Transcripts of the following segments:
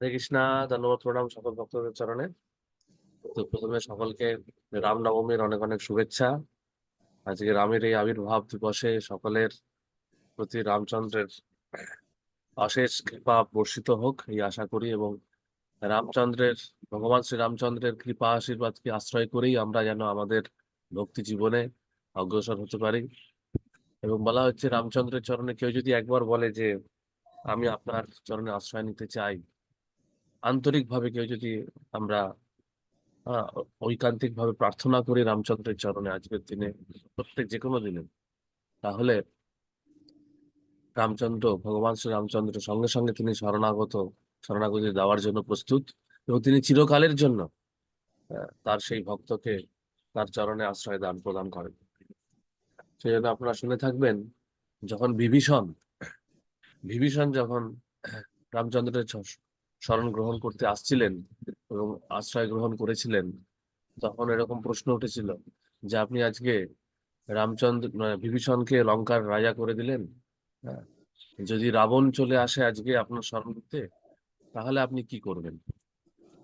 হরে কৃষ্ণা, ধন্যবাদ প্রণাম সকল ভক্তদের চরণে। তো প্রথমে সকলকে রামনবমীর অনেক অনেক শুভেচ্ছা। আজকে রামের এই আবির্ভাব দিবসে সকলের প্রতি রামচন্দ্রের অশেষ কৃপা বর্ষিত হোক এই আশা করি এবং রামচন্দ্রের, ভগবান শ্রী রামচন্দ্রের কৃপা আশীর্বাদকে আশ্রয় করেই আমরা যেন আমাদের ভক্তি জীবনে অগ্রসর হতে পারি। এবং বলা হচ্ছে রামচন্দ্রের চরণে কেউ যদি একবার বলে যে, আমি আপনার চরণে আশ্রয় নিতে চাই আন্তরিকভাবে কেউ যদি আমরা ঐকান্তিক ভাবে প্রার্থনা করি রামচন্দ্রের চরণে আজকের দিনে, প্রত্যেক যে কোনো দিনে, তাহলে রামচন্দ্র, ভগবান শ্রী রামচন্দ্র সঙ্গে সঙ্গে তিনি শরণাগত, শরণাগতি দেওয়ার জন্য প্রস্তুত এবং তিনি চিরকালের জন্য তার সেই ভক্তকে তার চরণে আশ্রয় দান প্রদান করেন। সেই জন্য আপনারা শুনে থাকবেন, যখন বিভীষণ বিভীষণ যখন রামচন্দ্রের শরণ গ্রহণ করতে আসছিলেন এবং আশ্রয় গ্রহণ করেছিলেন তখন এরকম প্রশ্ন উঠেছিল যে আপনি আজকে রামচন্দ্র মানে বিভীষণকে লঙ্কার রাজা করে দিলেন? হ্যাঁ, যদি রাবণ চলে আসে আজকে আপনার শরণ নিতে তাহলে আপনি কি করবেন?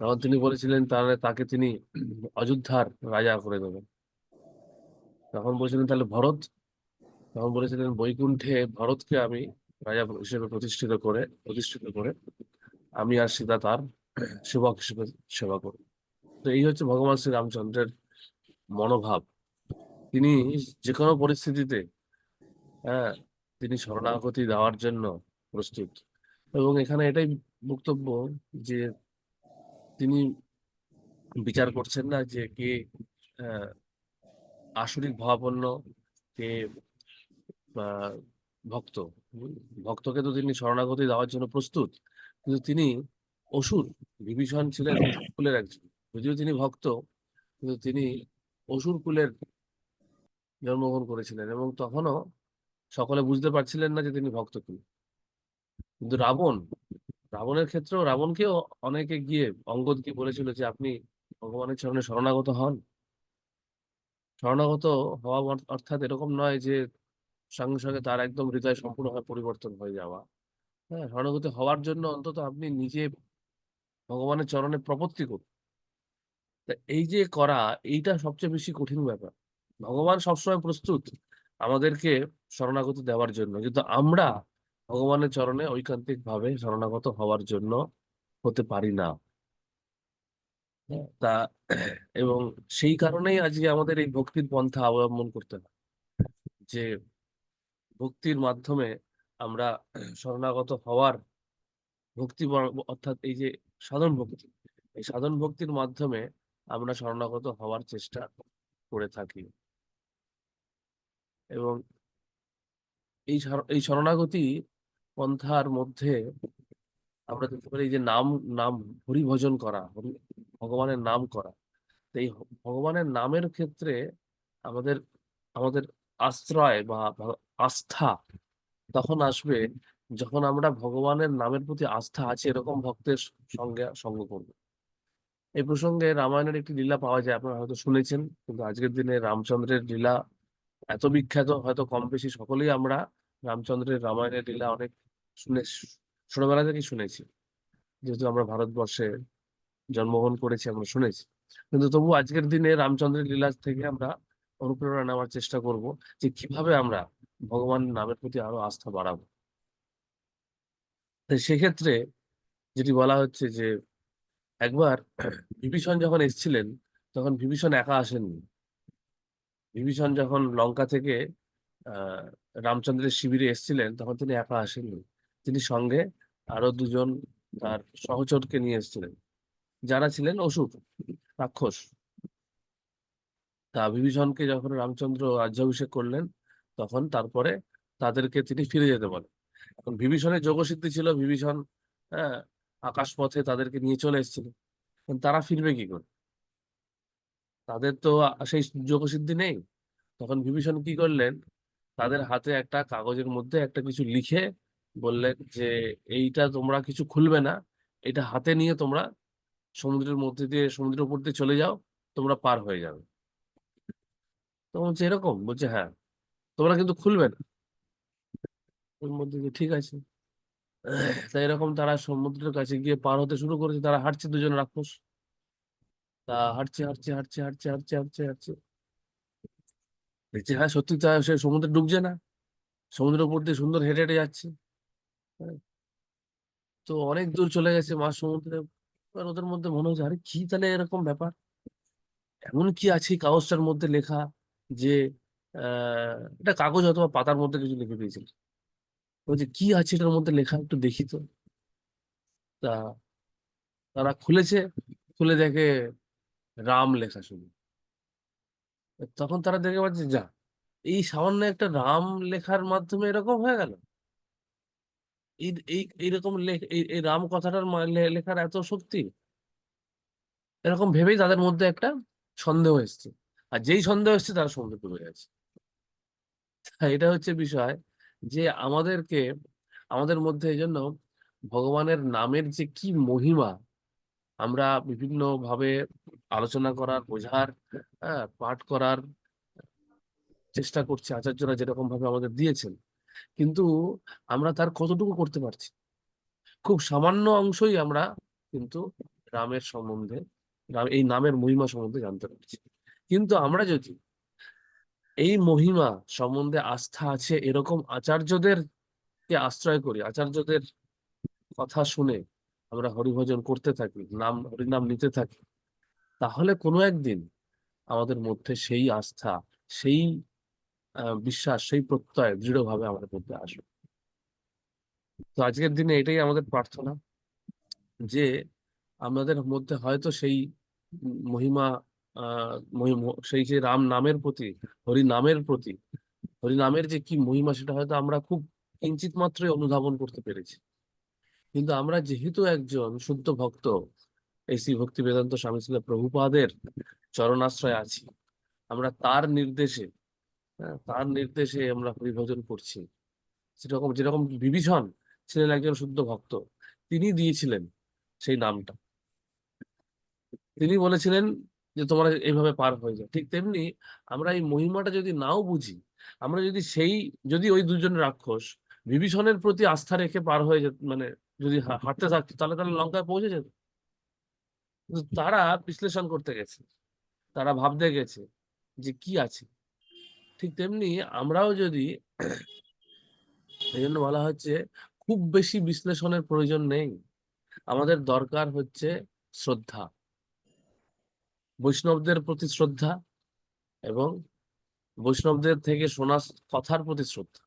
তখন তিনি বলেছিলেন তাহলে তাকে তিনি অযোধ্যার রাজা করে দেবেন। তখন বলেছিলেন তাহলে ভরত? তখন বলেছিলেন বৈকুণ্ঠে ভরতকে আমি রাজা হিসেবে প্রতিষ্ঠিত করে প্রতিষ্ঠিত করে আমি আর সীতা তার সেবক হিসেবে সেবা করব তো এই হচ্ছে ভগবান শ্রী রামচন্দ্রের মনোভাব। তিনি যে কোনো পরিস্থিতিতে হ্যাঁ তিনি শরণাগতি দেওয়ার জন্য প্রস্তুত। এবং এখানে এটাই বক্তব্য যে তিনি বিচার করছেন না যে কে আহ, আসরিক ভাবাপন্ন কে ভক্ত। ভক্তকে তো তিনি শরণাগতি দেওয়ার জন্য প্রস্তুত। কিন্তু তিনি অসুর বিভীষণ ছিলেন কুলের একজন। যদিও তিনি ভক্ত কিন্তু তিনি অসুর কুলের জন্মগ্রহণ করেছিলেন এবং তখনও সকলে বুঝতে পারছিলেন না যে তিনি ভক্ত কিনা কিন্তু রাবণ রাবণের ক্ষেত্রেও রাবণকেও অনেকে গিয়ে অঙ্গদ অঙ্গদকে বলেছিল যে আপনি ভগবানের চরণে শরণাগত হন? শরণাগত হওয়া অর- অর্থাৎ এরকম নয় যে সঙ্গে সঙ্গে তার একদম হৃদয় সম্পূর্ণভাবে পরিবর্তন হয়ে যাওয়া। হ্যাঁ শরণাগত হওয়ার জন্য অন্তত আপনি নিজে ভগবানের চরণে প্রপত্তি করুন। তা এই যে করা এইটা সবচেয়ে বেশি কঠিন ব্যাপার। ভগবান সবসময় প্রস্তুত আমাদেরকে শরণাগত দেওয়ার জন্য। কিন্তু আমরা ভগবানের চরণে ঐকান্তিক ভাবে শরণাগত হওয়ার জন্য হতে পারি না। হ্যাঁ, তা এবং সেই কারণেই আজকে আমাদের এই ভক্তির পন্থা অবলম্বন করতে হয়। যে ভক্তির মাধ্যমে আমরা শরণাগত হওয়ার ভক্তি অর্থাৎ এই যে সাধন ভক্তি, এই সাধন ভক্তির মাধ্যমে আমরা শরণাগত হওয়ার চেষ্টা করে থাকি। এবং এই এই শরণাগতি পন্থার মধ্যে আমরা দেখতে পারি যে নাম নাম হরি ভজন করা ভগবানের নাম করা। এই ভগবানের নামের ক্ষেত্রে আমাদের আমাদের আশ্রয় বা আস্থা তখন আসবে যখন আমরা ভগবানের নামের প্রতি আস্থা আছে এরকম ভক্তের সঙ্গে সঙ্গ করব। এই প্রসঙ্গে রামায়ণের একটি লীলা পাওয়া যায়, আপনারা হয়তো শুনেছেন, কিন্তু আজকের দিনে রামচন্দ্রের লীলা এত বিখ্যাত, হয়তো কম বেশি সকলেই আমরা রামচন্দ্রের রামায়ণের লীলা অনেক শুনে, ছোটবেলা থেকেই শুনেছি। যেহেতু আমরা ভারতবর্ষে জন্মগ্রহণ করেছি, আমরা শুনেছি। কিন্তু তবু আজকের দিনে রামচন্দ্রের লীলা থেকে আমরা অনুপ্রেরণা নেওয়ার চেষ্টা করব যে কীভাবে আমরা ভগবানের নামের প্রতি আরও আস্থা বাড়াবো। সেক্ষেত্রে যেটি বলা হচ্ছে যে, একবার বিভীষণ যখন এসেছিলেন, তখন বিভীষণ একা আসেননি। বিভীষণ যখন লঙ্কা থেকে আহ রামচন্দ্রের শিবিরে এসেছিলেন, তখন তিনি একা আসেননি। তিনি সঙ্গে আরও দুজন তার সহচরকে নিয়ে এসেছিলেন। যারা ছিলেন অসুর, রাক্ষস। তা বিভীষণকে যখন রামচন্দ্র রাজ্যাভিষেক করলেন তখন তারপরে তাদেরকে তিনি ফিরে যেতে বলেন। এখন বিভীষণের যোগসিদ্ধি ছিল, বিভীষণ হ্যাঁ আকাশপথে তাদেরকে নিয়ে চলে এসেছিল। তারা ফিরবে কি করে? তাদের তো সেই যোগসিদ্ধি নেই। তখন বিভীষণ কি করলেন? তাদের হাতে একটা কাগজের মধ্যে একটা কিছু লিখে বললেন যে, এইটা তোমরা কিছু খুলবে না। এটা হাতে নিয়ে তোমরা সমুদ্রের মধ্যে দিয়ে, সমুদ্রের উপর দিয়ে চলে যাও। তোমরা পার হয়ে যাবে। তো বলছে, এরকম? বলছে হ্যাঁ। তোমরা কিন্তু খুলবে না। ওর মধ্যে ঠিক আছে। তাই এরকম তারা সমুদ্রের কাছে গিয়ে পার হতে শুরু করেছে। তারা হাঁটছে দুজন রাক্ষস। তা হাঁটছে হাঁটছে হাঁটছে হাঁটছে হাঁটছে হাঁটছে হাঁটছে। হ্যাঁ সত্যি তা সে সমুদ্রে ডুবছে না। সমুদ্রের উপর দিয়ে সুন্দর হেঁটে হেঁটে যাচ্ছে। হ্যাঁ, তো অনেক দূর চলে গেছে মাঝ সমুদ্রে। এবার ওদের মধ্যে মনে হচ্ছে আরে কি তাহলে এরকম ব্যাপার? এমন কি আছে কাগজটার মধ্যে লেখা যে এটা কাগজ অথবা পাতার মধ্যে কিছু লিখে দিয়েছিল। বলছে, কি আছে এটার মধ্যে লেখা? একটু দেখি তো। তা তারা খুলেছে, খুলে দেখে রাম লেখা শুধু তখন তারা দেখে পাচ্ছে, যা, এই সামান্য একটা রাম লেখার মাধ্যমে এরকম হয়ে গেল? এই এই, এইরকম এই রাম কথাটার লেখার এত শক্তি? এরকম ভেবেই তাদের মধ্যে একটা সন্দেহ এসছে। আর যেই সন্দেহ এসছে, তারা সন্দেহ ডুবে গেছে। এটা হচ্ছে বিষয় যে আমাদেরকে, আমাদের মধ্যে এই জন্য ভগবানের নামের যে কি মহিমা আমরা বিভিন্ন ভাবে আলোচনা করার, বোঝার হ্যাঁ পাঠ করার চেষ্টা করছি, আচার্যরা যেরকম ভাবে আমাদের দিয়েছেন। কিন্তু আমরা তার কতটুকু করতে পারছি? খুব সামান্য অংশই আমরা কিন্তু রামের সম্বন্ধে এই নামের মহিমা সম্বন্ধে জানতে পারছি। কিন্তু আমরা যদি এই মহিমা সম্বন্ধে আস্থা আছে এরকম আচার্যদের কে আশ্রয় করি? আচার্যদের কথা শুনে আমরা হরিভজন করতে থাকি, নাম, হরিনাম নিতে থাকি। তাহলে কোনো একদিন আমাদের মধ্যে সেই আস্থা, সেই বিশ্বাস, সেই প্রত্যয় দৃঢ়ভাবে আমাদের মধ্যে আসবে। তো আজকের দিনে এটাই আমাদের প্রার্থনা যে আমাদের মধ্যে হয়তো সেই মহিমা সেই যে রাম নামের প্রতি হরি নামের প্রতি হরি নামের যে কি মহিমা সেটা হয়তো আমরা খুব কিঞ্চিত মাত্রই অনুধাবন করতে পেরেছি। কিন্তু আমরা যেহেতু একজন শুদ্ধ ভক্ত এই শ্রী ভক্তি বেদান্ত স্বামী ছিল প্রভুপাদের চরণাশ্রয় আছি। আমরা তার নির্দেশে হ্যাঁ, তার নির্দেশে আমরা হরিভজন করছি। সেরকম যেরকম বিভীষণ ছিলেন একজন শুদ্ধ ভক্ত তিনি দিয়েছিলেন সেই নামটা। তিনি বলেছিলেন যে তোমরা এইভাবে পার হয়ে যাও ঠিক তেমনি আমরা এই মহিমাটা যদি নাও বুঝি, আমরা যদি সেই, যদি ওই দুজন রাক্ষস বিভীষণের প্রতি আস্থা রেখে পার হয়ে যেত মানে যদি হাঁটতে থাকতো, তাহলে তাহলে লঙ্কায় পৌঁছে যেত। কিন্তু তারা বিশ্লেষণ করতে গেছে। তারা ভাবতে গেছে যে কি আছে। ঠিক তেমনি আমরাও যদি এই জন্য বলা হচ্ছে খুব বেশি বিশ্লেষণের প্রয়োজন নেই। আমাদের দরকার হচ্ছে শ্রদ্ধা। বৈষ্ণবদের প্রতি শ্রদ্ধা এবং বৈষ্ণবদের থেকে শোনা কথার প্রতি শ্রদ্ধা।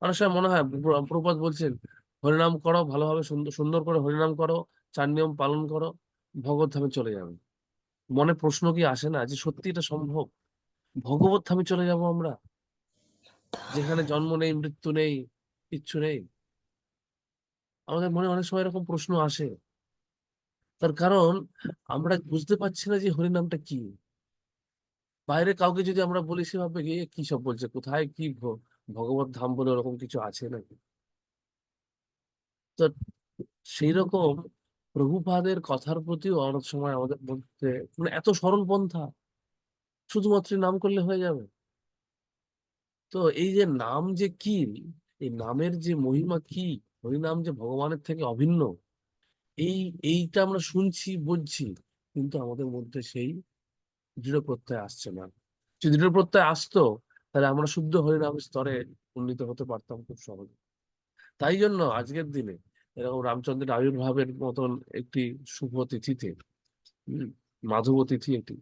অনেক সময় মনে হয়, প্র- প্রভুপাদ বলছেন, হরিনাম করো, ভালোভাবে সুন্দর সুন্দর করে হরিনাম করো, চার নিয়ম পালন করো ভগবত ধামে চলে যাবে। মনে প্রশ্ন কি আসে না যে সত্যি এটা সম্ভব? ভগবত ধামে চলে যাব আমরা? যেখানে জন্ম নেই, মৃত্যু নেই, কিচ্ছু নেই? আমাদের মনে অনেক সময় এরকম প্রশ্ন আসে। তার কারণ আমরা বুঝতে পারছি না যে হরিনামটা কি। বাইরে কাউকে যদি আমরা বলি সে ভাববে কি সব বলছে? কোথায় কি ভগবত ধাম বলে ওরকম কিছু আছে নাকি? তো সেই রকম প্রভুপাদের কথার প্রতিও অনেক সময় আমাদের মধ্যে মানে এত সরল পন্থা শুধুমাত্র নাম করলে হয়ে যাবে। তো এই যে নাম যে কি, এই নামের যে মহিমা কি, হরিনাম যে ভগবানের থেকে অভিন্ন এই, এইটা আমরা শুনছি, বুঝছি, কিন্তু আমাদের মধ্যে সেই দৃঢ় প্রত্যয় আসছে না। যদি দৃঢ় প্রত্যয় আসতো, তাহলে আমরা শুদ্ধ হরিনাম স্তরে উন্নীত হতে পারতাম খুব সহজে। তাই জন্য আজকের দিনে এরকম রামচন্দ্রের আবির্ভাবের মতন একটি শুভ তিথিতে মাধব তিথি এটি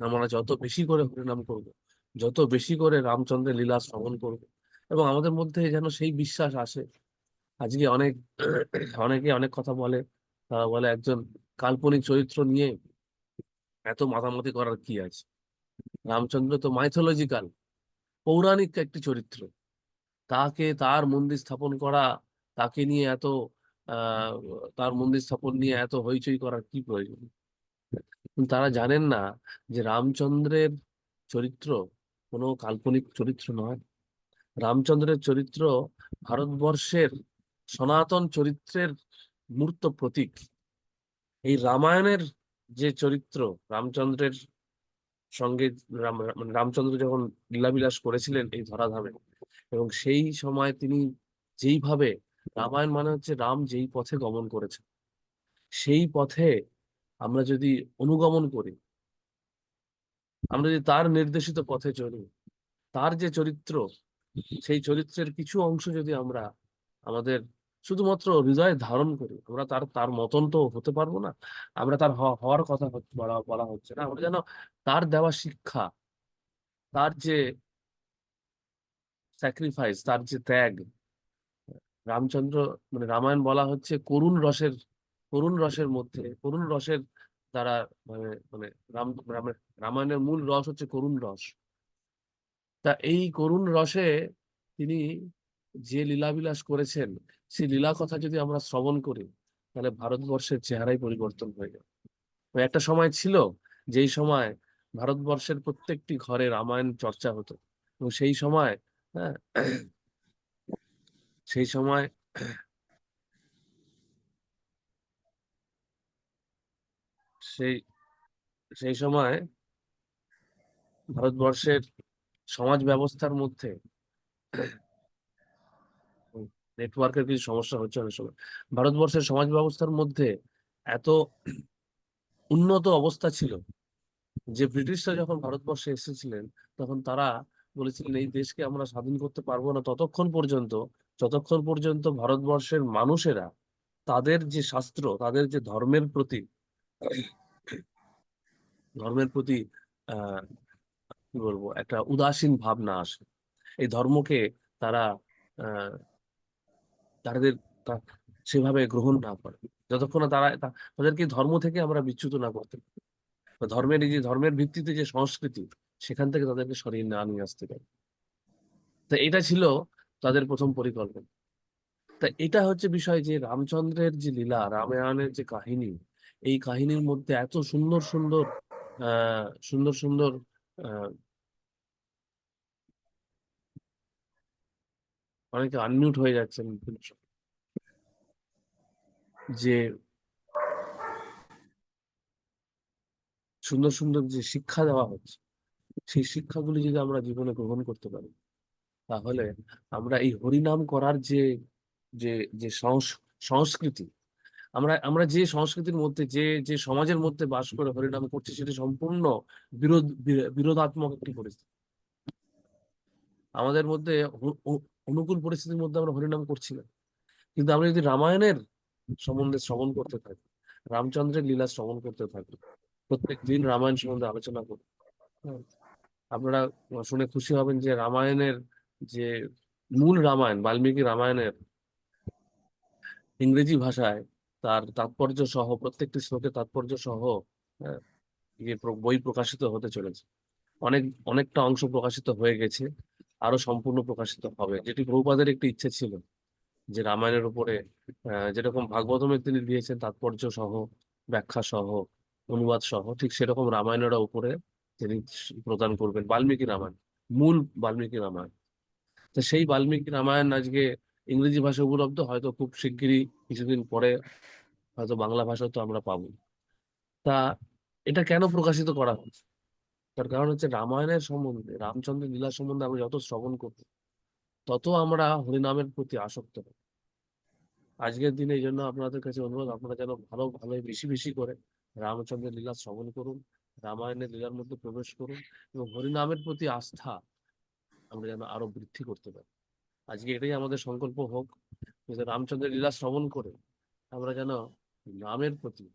আমরা যত বেশি করে হরিনাম করব, যত বেশি করে রামচন্দ্রের লীলা শ্রবণ করব, এবং আমাদের মধ্যে যেন সেই বিশ্বাস আসে আজকে অনেক, অনেকে অনেক কথা বলে। তারা বলে একজন কাল্পনিক চরিত্র নিয়ে এত মাতামাতি করার কি আছে? রামচন্দ্র তো মাইথোলজিক্যাল পৌরাণিক একটি চরিত্র। তাকে তার মন্দির স্থাপন করা, তাকে নিয়ে এত তার মন্দির স্থাপন নিয়ে এত হইচই করার কি প্রয়োজন? তারা জানেন না যে রামচন্দ্রের চরিত্র কোনো কাল্পনিক চরিত্র নয়। রামচন্দ্রের চরিত্র ভারতবর্ষের সনাতন চরিত্রের মূর্ত প্রতীক। এই রামায়ণের যে চরিত্র, রামচন্দ্রের সঙ্গে মানে রামচন্দ্র যখন লীলাবিলাস করেছিলেন এই ধরাধামে, এবং সেই সময় তিনি যেইভাবে, রামায়ণ মানে হচ্ছে রাম যেই পথে গমন করেছে সেই পথে আমরা যদি অনুগমন করি, আমরা যদি তার নির্দেশিত পথে চলি, তার যে চরিত্র, সেই চরিত্রের কিছু অংশ যদি আমরা আমাদের শুধুমাত্র হৃদয়ে ধারণ করি। আমরা তার তার মতন তো হতে পারব না। আমরা তার হওয়ার কথা বলা হচ্ছে না। আমরা যেন তার দেওয়া শিক্ষা, তার যে স্যাক্রিফাইস তার যে ত্যাগ, রামচন্দ্র মানে রামায়ণ বলা হচ্ছে করুণ রসের করুণ রসের মধ্যে, করুণ রসের দ্বারা মানে মানে রাম, রামায়ণের মূল রস হচ্ছে করুণ রস। তা এই করুণ রসে তিনি যে লীলাবিলাস করেছেন, সেই লীলা কথা যদি আমরা শ্রবণ করি, তাহলে ভারতবর্ষের চেহারাই পরিবর্তন হয়ে যাবে। একটা সময় ছিল যেই সময় ভারতবর্ষের প্রত্যেকটি ঘরে রামায়ণ চর্চা হতো। এবং সেই সময় হ্যাঁ সেই সময় সেই সেই সময় ভারতবর্ষের সমাজ ব্যবস্থার মধ্যে নেটওয়ার্কের কিছু সমস্যা হচ্ছে অনেক সময়। ভারতবর্ষের সমাজ ব্যবস্থার মধ্যে এত উন্নত অবস্থা ছিল যে ব্রিটিশরা যখন ভারতবর্ষে এসেছিলেন, তখন তারা বলেছিলেন, এই দেশকে আমরা স্বাধীন করতে পারব না। ততক্ষণ পর্যন্ত, যতক্ষণ পর্যন্ত ভারতবর্ষের মানুষেরা তাদের যে শাস্ত্র, তাদের যে ধর্মের প্রতি ধর্মের প্রতি আহ কি বলব, একটা উদাসীন ভাব না আসে। এই ধর্মকে তারা তাদের সেভাবে গ্রহণ না করে। যতক্ষণ তারা তাদেরকে ধর্ম থেকে আমরা বিচ্যুত না করতে পারি। ধর্মের যে, ধর্মের ভিত্তিতে যে সংস্কৃতি, সেখান থেকে তাদেরকে সরিয়ে না নিয়ে আসতে পারি। তো এটা ছিল তাদের প্রথম পরিকল্পনা। তা এটা হচ্ছে বিষয় যে, রামচন্দ্রের যে লীলা, রামায়ণের যে কাহিনী, এই কাহিনীর মধ্যে এত সুন্দর সুন্দর, আহ, সুন্দর সুন্দর অনেকে আনমিউট হয়ে যাচ্ছেন যে সুন্দর সুন্দর যে শিক্ষা দেওয়া হচ্ছে, সেই শিক্ষাগুলি যদি আমরা জীবনে গ্রহণ করতে পারি, তাহলে আমরা এই হরিনাম করার যে যে যে সংস- সংস্কৃতি, আমরা আমরা যে সংস্কৃতির মধ্যে, যে যে সমাজের মধ্যে বাস করে হরিনাম করছি, সেটা সম্পূর্ণ বিরোধ বিরোধাত্মক একটি পরিস্থিতি। আমাদের মধ্যে অনুকূল পরিস্থিতির মধ্যে আমরা হরিনাম করছি না। কিন্তু আমরা যদি রামায়ণের সম্বন্ধে শ্রবণ করতে থাকি রামচন্দ্রের লীলা শ্রবণ করতে থাকি প্রত্যেক দিন রামায়ণ সম্বন্ধে আলোচনা করি হ্যাঁ, আপনারা শুনে খুশি হবেন যে রামায়ণের যে মূল রামায়ণ বাল্মীকি রামায়ণের ইংরেজি ভাষায় তার তাৎপর্য সহ প্রত্যেকটি শ্লোকের তাৎপর্য সহ হ্যাঁ, ইয়ে বই প্রকাশিত হতে চলেছে। অনেক অনেকটা অংশ প্রকাশিত হয়ে গেছে। আরও সম্পূর্ণ প্রকাশিত হবে। যেটি প্রভুপাদের একটি ইচ্ছে ছিল যে রামায়ণের উপরে যেরকম ভাগবতমে তিনি দিয়েছেন তাৎপর্য সহ, ব্যাখ্যা সহ, অনুবাদ সহ, ঠিক সেরকম রামায়ণের উপরে তিনি প্রদান করবেন বাল্মীকি রামায়ণ, মূল বাল্মীকি রামায়ণ। তো সেই বাল্মীকি রামায়ণ আজকে ইংরেজি ভাষায় উপলব্ধ, হয়তো খুব শিগগিরই কিছুদিন পরে হয়তো বাংলা ভাষাও তো আমরা পাবো। তা এটা কেন প্রকাশিত করা হচ্ছে? তার কারণ হচ্ছে রামায়ণের সম্বন্ধে রামচন্দ্র লীলা সম্বন্ধে আমরা যত শ্রবণ করব, তত আমরা হরিনামের প্রতি আসক্ত হব। আজকের দিনে এই জন্য আপনাদের কাছে অনুরোধ, আপনারা যেন ভালো ভালো বেশি বেশি করে রামচন্দ্রের লীলা শ্রবণ করুন, রামায়ণের লীলার মধ্যে প্রবেশ করুন এবং হরিনামের প্রতি আস্থা আমরা যেন আরও বৃদ্ধি করতে পারি। আজকে এটাই আমাদের সংকল্প হোক যে রামচন্দ্রের লীলা শ্রবণ করে আমরা যেন নামের প্রতি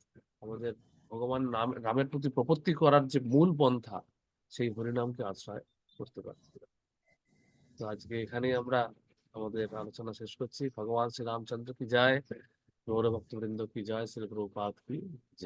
আমাদের ভগবান নাম রামের প্রতি প্রপত্তি করার যে মূল পন্থা, সেই হরিনামকে আশ্রয় করতে পারছি তো আজকে এখানেই আমরা আমাদের আলোচনা শেষ করছি। ভগবান শ্রী রামচন্দ্র কি যায় গৌর ভক্তবৃন্দ কি যায় শ্রী প্রভুপাদ কি জয়?